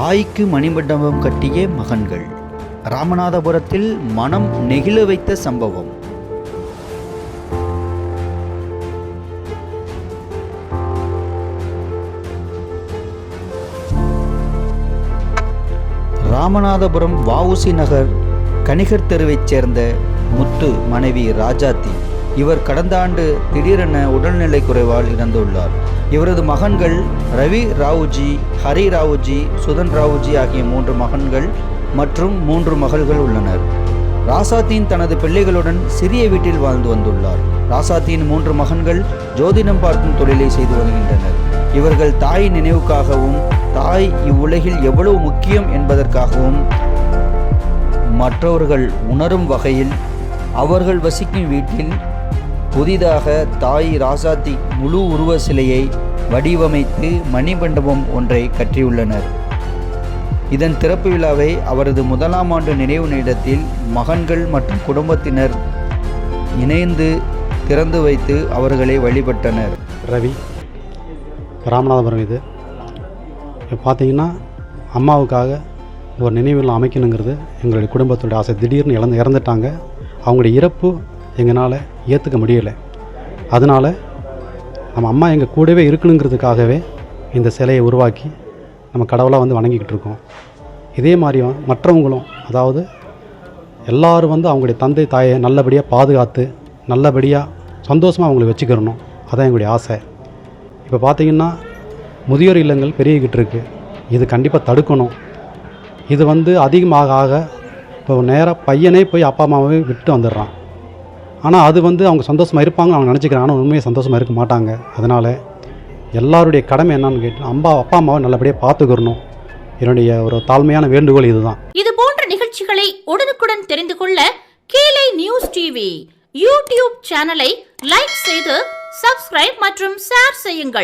தாய்க்கு மணிமண்டபம் கட்டிய மகன்கள். ராமநாதபுரத்தில் மனம் நெகிழ வைத்த சம்பவம். ராமநாதபுரம் வவுசி நகர் கணிகர் தெருவைச் சேர்ந்த முத்து மனைவி ராஜாத்தி. இவர் கடந்த ஆண்டு திடீரென உடல்நிலை குறைவால் இறந்துள்ளார். இவரது மகன்கள் ரவி ராவுஜி ஹரி ராவுஜி சுதன் ராவுஜி ஆகிய மூன்று மகன்கள் மற்றும் மூன்று மகள்கள் உள்ளனர். ராசாத்தீன் தனது பிள்ளைகளுடன் சிறிய வீட்டில் வாழ்ந்து வந்துள்ளார். ராசாத்தியின் மூன்று மகன்கள் ஜோதிடம் பார்க்கும் தொழிலை செய்து வருகின்றனர். இவர்கள் தாய் நினைவுக்காகவும் தாய் இவ்வுலகில் எவ்வளவு முக்கியம் என்பதற்காகவும் மற்றவர்கள் உணரும் வகையில் அவர்கள் வசிக்கும் வீட்டில் புதிதாக தாய் ராசாத்தி முழு உருவ சிலையை வடிவமைத்து மணிமண்டபம் ஒன்றை கற்றியுள்ளனர் இதன் திறப்பு விழாவை அவரது முதலாம் ஆண்டு நினைவு நிலையத்தில் மகன்கள் மற்றும் குடும்பத்தினர் இணைந்து திறந்து வைத்து அவர்களை வழிபட்டனர். ரவி ராமநாதபுரம் இது. இப்போ பார்த்தீங்கன்னா அம்மாவுக்காக ஒரு நினைவில் அமைக்கணுங்கிறது எங்களுடைய குடும்பத்துடைய ஆசை. திடீர்னு இழந்து இறந்துட்டாங்க. அவங்களுடைய இறப்பு எங்களால் ஏற்றுக்க முடியலை. அதனால் நம்ம அம்மா எங்கள் கூடவே இருக்கணுங்கிறதுக்காகவே இந்த சிலையை உருவாக்கி நம்ம கடவுளாக வந்து வணங்கிக்கிட்டு இருக்கோம். இதே மாதிரி மற்றவங்களும் அதாவது எல்லாரும் வந்து அவங்களுடைய தந்தை தாயை நல்லபடியாக பாதுகாத்து நல்லபடியாக சந்தோஷமாக அவங்கள வச்சுக்கிறணும். அதான் எங்களுடைய ஆசை. இப்போ பார்த்தீங்கன்னா முதியோர் இல்லங்கள் பெருகிக்கிட்டு இருக்குது இது கண்டிப்பாக தடுக்கணும். இது வந்து அதிகமாக ஆக இப்போ நேராக பையனே போய் அப்பா அம்மாவே விட்டு வந்துடுறான். ஆனால் அது வந்து அவங்க சந்தோஷமாக இருப்பாங்க அவங்க நினச்சிக்கிறாங்க. ஆனால் உண்மையாக சந்தோஷமாக இருக்க மாட்டாங்க. அதனால் எல்லாருடைய கடமை என்னன்னு கேட்டு அம்மா அப்பா அம்மாவை நல்லபடியாக பார்த்துக்கிறணும். என்னுடைய ஒரு தாழ்மையான வேண்டுகோள் இதுதான். இது போன்ற நிகழ்ச்சிகளை உடனுக்குடன் தெரிந்து கொள்ள கீழே நியூஸ் டிவி யூடியூப் சேனலை லைக் செய்து சப்ஸ்கிரைப் மற்றும் ஷேர் செய்யுங்கள்.